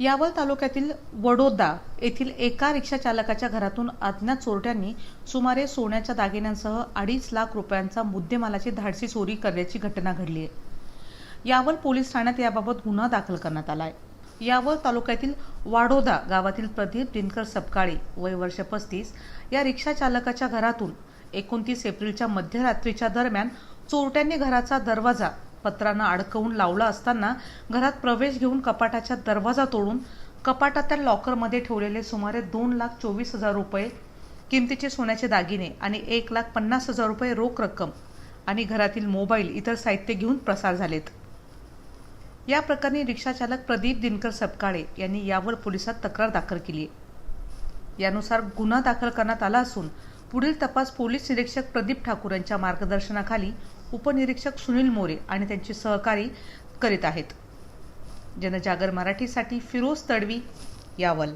यावल तालुक्यातील वडोदा येथील एका रिक्षा चालकाच्या घरातून अज्ञात चोरट्यांनी सुमारे सोन्याच्या दागिन्यांसह अडीच लाख रुपयांचा मुद्देमालाची धाडसी चोरी करण्याची घटना घडली आहे. यावल पोलीस ठाण्यात याबाबत गुन्हा दाखल करण्यात आला आहे यावल तालुक्यातील वाडोदा गावातील प्रदीप दिनकर सपकाळे वय वर्ष पस्तीस या रिक्षा चालकाच्या घरातून एकोणतीस एप्रिलच्या मध्यरात्रीच्या दरम्यान चोरट्यांनी घराचा दरवाजा पत्रानं अडकवून लावला असताना घरात प्रवेश घेऊन कपाटाचा दरवाजा तोडून कपाटातल्या लॉकरमध्ये ठेवलेले सुमारे दोन लाख चोवीस हजार रुपये किमतीचे सोन्याचे दागिने आणि एक लाख पन्नास हजार रुपये रोख रक्कम आणि घरातील मोबाईल इतर साहित्य घेऊन प्रसार झालेत. या प्रकरणी रिक्षाचालक प्रदीप दिनकर सपकाळे यांनी यावर पोलिसात तक्रार दाखल केली यानुसार गुन्हा दाखल करण्यात आला असून पुढील तपास पोलीस निरीक्षक प्रदीप ठाकूर यांच्या मार्गदर्शनाखाली उपनिरीक्षक सुनील मोरे आणि त्यांचे सहकारी करीत आहेत. जनजागर मराठीसाठी फिरोज तडवी यावल.